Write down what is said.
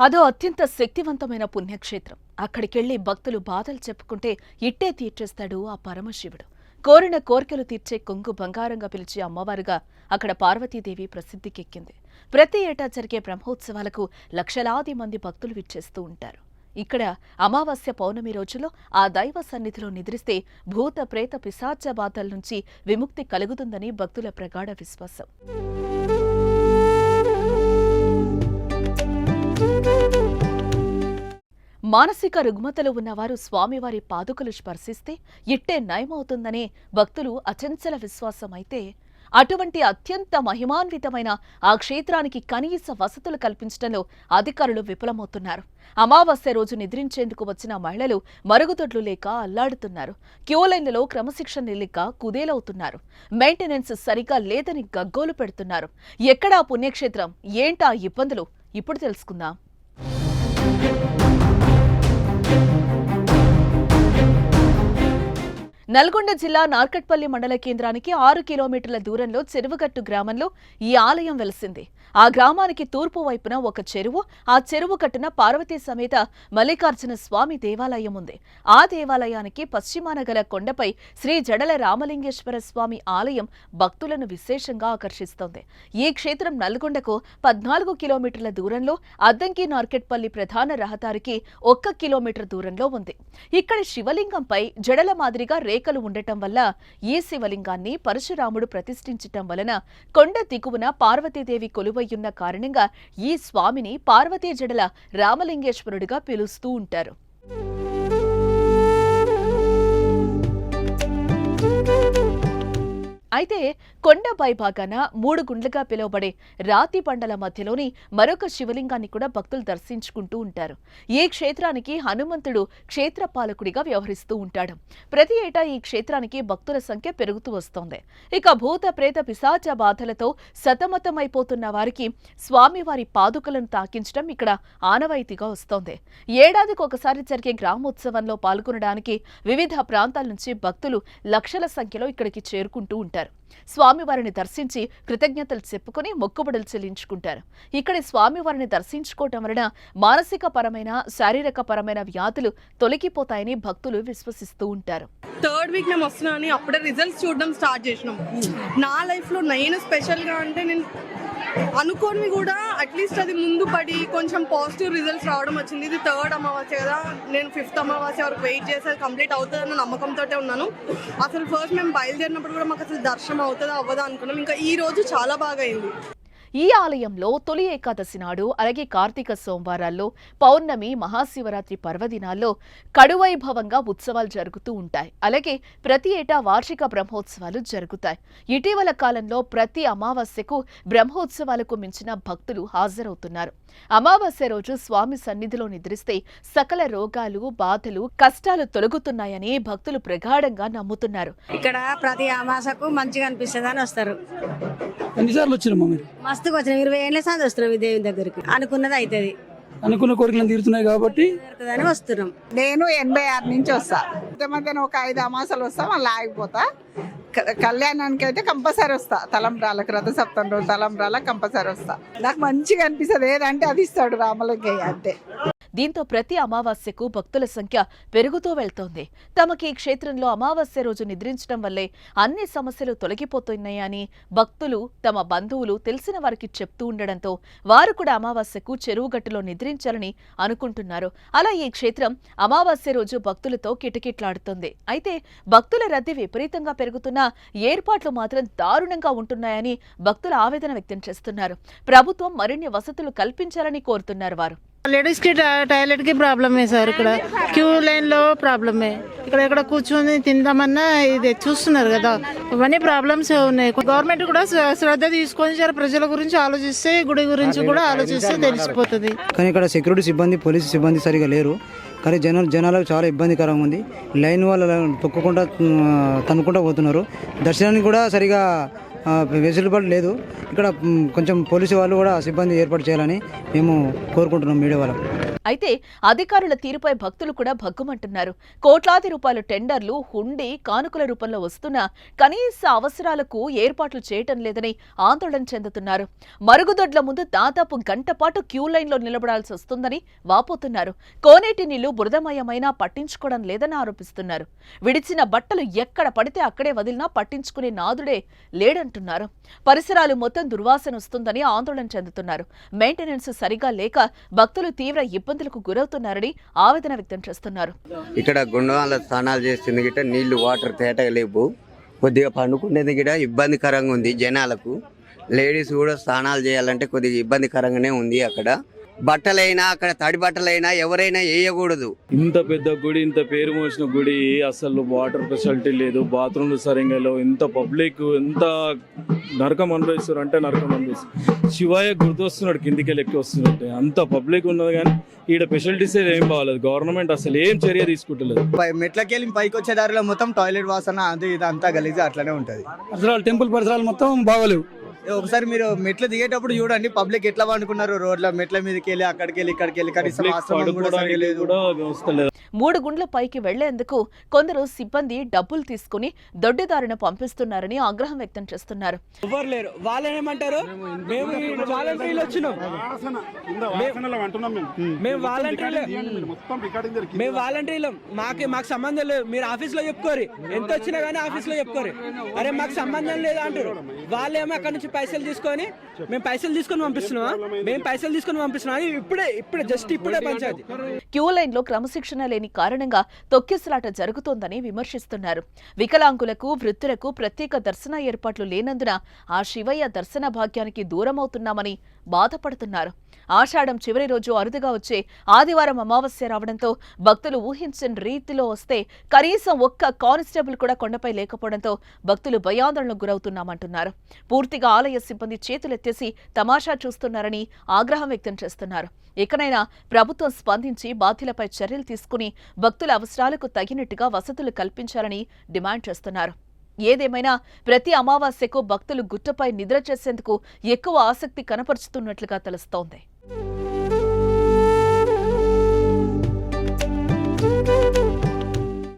అదో అత్యంత శక్తివంతమైన పుణ్యక్షేత్రం. అక్కడికెళ్ళి భక్తులు బాధలు చెప్పుకుంటే ఇట్టే తీర్చేస్తాడు ఆ పరమశివుడు. కోరిన కోరికలు తీర్చే కొంగు బంగారంగా పిలిచే అమ్మవారుగా అక్కడ పార్వతీదేవి ప్రసిద్ధికెక్కింది. ప్రతి ఏటా జరిగే బ్రహ్మోత్సవాలకు లక్షలాది మంది భక్తులు విచ్చేస్తూ ఉంటారు. ఇక్కడ అమావాస్య పౌర్ణమి రోజులో ఆ దైవ సన్నిధిలో నిద్రిస్తే భూత ప్రేత పిశాచ బాధల నుంచి విముక్తి కలుగుతుందని భక్తుల ప్రగాఢ విశ్వాసం. మానసిక రుగ్మతలు ఉన్నవారు స్వామివారి పాదుకలు స్పర్శిస్తే ఇట్టే నయమవుతుందనే భక్తులు అచంచల విశ్వాసం అయితే అటువంటి అత్యంత మహిమాన్వితమైన ఆ క్షేత్రానికి కనీస వసతులు కల్పించడంలో అధికారులు విఫలమవుతున్నారు. అమావాస్య రోజు నిద్రించేందుకు వచ్చిన మహిళలు మరుగుదొడ్లు లేక అల్లాడుతున్నారు. క్యూలైన్లలో క్రమశిక్షణ లేక కుదేలవుతున్నారు. మెయింటెనెన్స్ సరిగా లేదని గగ్గోలు పెడుతున్నారు. ఎక్కడా పుణ్యక్షేత్రం? ఏంటా ఇబ్బందులు? ఇప్పుడు తెలుసుకుందాం. నల్గొండ జిల్లా నార్కట్పల్లి మండల కేంద్రానికి ఆరు కిలోమీటర్ల దూరంలో చెరువుగట్టు గ్రామంలో ఈ ఆలయం వెలిసింది. ఆ గ్రామానికి తూర్పు వైపున ఒక చెరువు ఆ చెరువు కట్టున పార్వతీ సమేత మల్లికార్జున స్వామి దేవాలయం ఉంది. ఆ దేవాలయానికి పశ్చిమాన గల కొండపై శ్రీ జడల రామలింగేశ్వర స్వామి ఆలయం భక్తులను విశేషంగా ఆకర్షిస్తోంది. ఈ క్షేత్రం నల్గొండకు పద్నాలుగు కిలోమీటర్ల దూరంలో అద్దంకి నార్కెట్పల్లి ప్రధాన రహదారికి ఒక్క కిలోమీటర్ దూరంలో ఉంది. ఇక్కడ శివలింగంపై జడల మాదిరిగా రేఖలు ఉండటం వల్ల ఈ శివలింగాన్ని పరశురాముడు ప్రతిష్ఠించటం వలన కొండ దిగువన పార్వతీదేవి కొలువయ్యున్న కారణంగా ఈ స్వామిని పార్వతీ జడల రామలింగేశ్వరుడిగా పిలుస్తూ ఉంటారు. అయితే కొండ భాగాన మూడు గుండ్లుగా పిలువబడే రాతి బండల మధ్యలోని మరొక శివలింగాన్ని కూడా భక్తులు దర్శించుకుంటూ ఉంటారు. ఈ క్షేత్రానికి హనుమంతుడు క్షేత్రపాలకుడిగా వ్యవహరిస్తూ ఉంటాడు. ప్రతి ఏటా ఈ క్షేత్రానికి భక్తుల సంఖ్య పెరుగుతూ వస్తోంది. ఇక భూత ప్రేత పిశాచ బాధలతో సతమతమైపోతున్న వారికి స్వామివారి పాదుకలను తాకించడం ఇక్కడ ఆనవాయితీగా వస్తోంది. ఏడాదికి ఒకసారి జరిగే గ్రామోత్సవంలో పాల్గొనడానికి వివిధ ప్రాంతాల నుంచి భక్తులు లక్షల సంఖ్యలో ఇక్కడికి చేరుకుంటూ ఉంటారు. స్వామివారిని దర్శించి కృతజ్ఞతలు చెప్పుకొని మొక్కుబడులు చెల్లించుకుంటారు. ఇక్కడి స్వామివారిని దర్శించుకోవటం వలన మానసిక పరమైన శారీరక పరమైన వ్యాధులు తొలగిపోతాయని భక్తులు విశ్వసిస్తూ ఉంటారు. థర్డ్ వీక్ మేము వస్తున్నాను అప్పుడే రిజల్ట్స్ చూడడం స్టార్ట్ చేసినాం. నా లైఫ్లో నేను స్పెషల్గా అంటే నేను అనుకోని కూడా అట్లీస్ట్ అది ముందు పడి కొంచెం పాజిటివ్ రిజల్ట్స్ రావడం వచ్చింది. ఇది థర్డ్ అమావాస్య కదా. నేను ఫిఫ్త్ అమావాస్య వరకు వెయిట్ చేసి అది కంప్లీట్ అవుతుందన్న నమ్మకంతో ఉన్నాను. అసలు ఫస్ట్ మేము బయలుదేరినప్పుడు కూడా మాకు అసలు దర్శనం అవుతుందా అవ్వదా అనుకున్నాం. ఇంకా ఈ రోజు చాలా బాగా అయింది. ఈ ఆలయంలో తొలి ఏకాదశి నాడు అలాగే కార్తీక సోమవారాల్లో పౌర్ణమి మహాశివరాత్రి పర్వదినాల్లో కడువైభవంగా ఉత్సవాలు జరుగుతూ ఉంటాయి. అలాగే ప్రతి ఏటా వార్షిక బ్రహ్మోత్సవాలు జరుగుతాయి. ఇటీవల కాలంలో ప్రతి అమావాస్యకు బ్రహ్మోత్సవాలకు మించిన భక్తులు హాజరవుతున్నారు. అమావాస్య రోజు స్వామి సన్నిధిలో నిద్రిస్తే సకల రోగాలు బాధలు కష్టాలు తొలగుతున్నాయని భక్తులు ప్రగాఢంగా నమ్ముతున్నారు. ఇక్కడ ప్రతి అమాసకు మంచిగా అనిపిస్తుందని వస్తారు. ఎన్నిసార్లు వచ్చినామా మీరు? మస్తుగా వచ్చినాం. ఇరవై ఏళ్ళ సార్లు వస్తున్నాం ఈ దేవుని దగ్గరికి. అనుకున్నది అవుతుంది అనుకున్న కోరికలను తీరుతున్నాయి కాబట్టి వస్తున్నాం. నేను ఎనభై ఆరు నుంచి వస్తా. మధ్య మధ్యన ఒక ఐదు అమాసాలు వస్తా మళ్ళీ ఆగిపోతా. కళ్యాణానికి అయితే కంపల్సరీ వస్తా. తలంబ్రాలకు రథ సప్తం రోజు తలంబ్రాలకు కంపల్సరీ వస్తా. నాకు మంచిగా అనిపిస్తుంది. ఏదంటే అది ఇస్తాడు రామలింగయ్య అంతే దీంతో ప్రతి అమావాస్యకు భక్తుల సంఖ్య పెరుగుతూ వెళ్తోంది. తమకి ఈ క్షేత్రంలో అమావాస్య రోజు నిద్రించడం వల్లే అన్ని సమస్యలు తొలగిపోతున్నాయని భక్తులు తమ బంధువులు తెలిసిన వారికి చెప్తూ ఉండడంతో వారు కూడా అమావాస్యకు చెరువుగట్టులో నిద్రించాలని అనుకుంటున్నారు. అలా ఈ క్షేత్రం అమావాస్య రోజు భక్తులతో కిటకిట్లాడుతోంది. అయితే భక్తుల రద్దీ విపరీతంగా పెరుగుతున్న ఏర్పాట్లు మాత్రం దారుణంగా ఉంటున్నాయని భక్తులు ఆవేదన వ్యక్తం చేస్తున్నారు. ప్రభుత్వం మరిన్ని వసతులు కల్పించాలని కోరుతున్నారు వారు. లేడీస్కి టాయిలెట్కి ప్రాబ్లమే సార్ ఇక్కడ? క్యూ లైన్లో ప్రాబ్లమే ఇక్కడ ఇక్కడ కూర్చొని తిందామన్నా ఇది చూస్తున్నారు కదా. ఇవన్నీ ప్రాబ్లమ్స్ ఉన్నాయి. గవర్నమెంట్ కూడా శ్రద్ధ తీసుకొని చాలా ప్రజల గురించి ఆలోచిస్తే గుడి గురించి కూడా ఆలోచిస్తే తెలిసిపోతుంది. కానీ ఇక్కడ సెక్యూరిటీ సిబ్బంది పోలీసు సిబ్బంది సరిగా లేరు. కానీ జన జనాలకు చాలా ఇబ్బందికరంగా ఉంది. లైన్ వాళ్ళు తొక్కకుండా తన్నుకుంటూ పోతున్నారు. దర్శనానికి కూడా సరిగా వెసులుబాటు లేదు. ఇక్కడ కొంచెం పోలీసు వాళ్ళు కూడా సిబ్బంది ఏర్పాటు చేయాలని మేము కోరుకుంటున్నాం మీడియా వాళ్ళకు. అయితే అధికారుల తీరుపై భక్తులు కూడా భగ్గుమంటున్నారు. కోట్లాది రూపాయల టెండర్లు హుండీ కానుకల రూపంలో వస్తున్నా కనీస అవసరాలకు ఏర్పాట్లు చేయటం లేదని ఆందోళన చెందుతున్నారు. మరుగుదొడ్ల ముందు దాదాపు గంట పాటు క్యూ లైన్లో నిలబడాల్సి వస్తుందని వాపోతున్నారు. కోనేటి నీళ్ళు బురదమయమైనా పట్టించుకోవడం లేదని ఆరోపిస్తున్నారు. విడిచిన బట్టలు ఎక్కడ పడితే అక్కడే వదిలినా పట్టించుకునే నాదుడే లేడంటున్నారు. పరిసరాలు మొత్తం దుర్వాసన వస్తుందని ఆందోళన చెందుతున్నారు. మెయింటెనెన్స్ సరిగా లేక భక్తులు తీవ్ర ఇబ్బంది ఇబ్బందులకు గురవుతున్నారని ఆవేదన వ్యక్తం చేస్తున్నారు. ఇక్కడ గుండవాళ్ళ స్నానాలు చేస్తుంది గిట్ట నీళ్ళు వాటర్ తేటగా లేవు. కొద్దిగా పండుకునేది గిట ఇబ్బందికరంగా ఉంది జనాలకు. లేడీస్ కూడా స్నానాలు చేయాలంటే కొద్దిగా ఇబ్బందికరంగానే ఉంది అక్కడ. బట్టలైనా అక్కడ తడి బట్టలైనా ఎవరైనా వేయకూడదు ఇంత పెద్ద గుడి ఇంత పేరు మోసిన గుడి అసలు వాటర్ ఫెసిలిటీ లేదు బాత్రూమ్లు సరిగ్గా లేవు. ఇంత పబ్లిక్ ఎంత నరకం అనుభవిస్తారు అంటే నరకం అనుభవిస్తారు శివయ్య గుర్తొస్తున్నాడు కిందికి లెక్కి వస్తున్నట్టే అంత పబ్లిక్ ఉన్నది కానీ ఈడ ఫెసిలిటీస్ ఏం బాగాలేదు. గవర్నమెంట్ అసలు ఏం చర్య తీసుకుంటలేదు. పై- మెట్లకి వెళ్ళి పైకి వచ్చే దారిలో మొత్తం టాయిలెట్ వాసన అది ఇది అంతా గలీజ్ అట్లనే ఉంటది. పరిసరాలు టెంపుల్ పరిసరాలు మొత్తం బాగోలేవు. ఒకసారి మీరు మెట్లు దిగేటప్పుడు చూడండి పబ్లిక్ ఎట్లా పండుకున్నారు రోడ్ల మెట్ల మీదకి వెళ్ళి అక్కడికి వెళ్ళి ఇక్కడికి వెళ్ళి కనీసం మూడు గుండ్ల పైకి వెళ్ళేందుకు కొందరు సిబ్బంది డబ్బులు తీసుకుని దొడ్డిదారిన పంపిస్తున్నారని ఆగ్రహం వ్యక్తం చేస్తున్నారు. ఎవరు లేరు. వాళ్ళని ఏమంటారు? మేము వాలంటీర్లు వచ్చినాం. మేము. వాలంటీర్లు మేము వాలంటీర్లు. మాకే మాకు సంబంధం లేదు. మీరు ఆఫీస్లో చెప్పుకోరు. ఎంత వచ్చినా కానీ ఆఫీస్లో చెప్పుకోరు. అరే మాకు సంబంధం లేదు అంటారు. వాళ్ళేమో అక్కడ నుంచి పైసలు తీసుకొని మేము పైసలు తీసుకొని పంపిస్తున్నామా? మేము పైసలు తీసుకొని పంపిస్తున్నాం ఇప్పుడే ఇప్పుడే జస్ట్ ఇప్పుడే పంచాయతీ. క్యూ లైన్లో క్రమశిక్షణ లేని కారణంగా తొక్కిసలాట జరుగుతోందని విమర్శిస్తున్నారు. వికలాంగులకు వృద్ధులకు ప్రత్యేక దర్శన ఏర్పాట్లు లేనందున ఆ శివయ్య దర్శన భాగ్యానికి దూరమవుతున్నామని బాధపడుతున్నారు. ఆషాఢం చివరి రోజు అరుదుగా వచ్చే ఆదివారం అమావాస్య రావడంతో భక్తులు ఊహించని రీతిలో వస్తే కనీసం ఒక్క కానిస్టేబుల్ కూడా కొండపై లేకపోవడంతో భక్తులు భయాందోళనకు గురవుతున్నామంటున్నారు. పూర్తిగా ఆలయ సిబ్బంది చేతులెత్తేసి తమాషా చూస్తున్నారని ఆగ్రహం వ్యక్తం చేస్తున్నారు. ఇకనైనా ప్రభుత్వం స్పందించి బాధ్యులపై చర్యలు తీసుకుని భక్తుల అవసరాలకు తగినట్టుగా వసతులు కల్పించాలని డిమాండ్ చేస్తున్నారు. ఏదేమైనా ప్రతి అమావాస్యకు భక్తులు గుట్టపై నిద్ర చేసేందుకు ఎక్కువ ఆసక్తి కనపరుచుతున్నట్లుగా తెలుస్తోంది.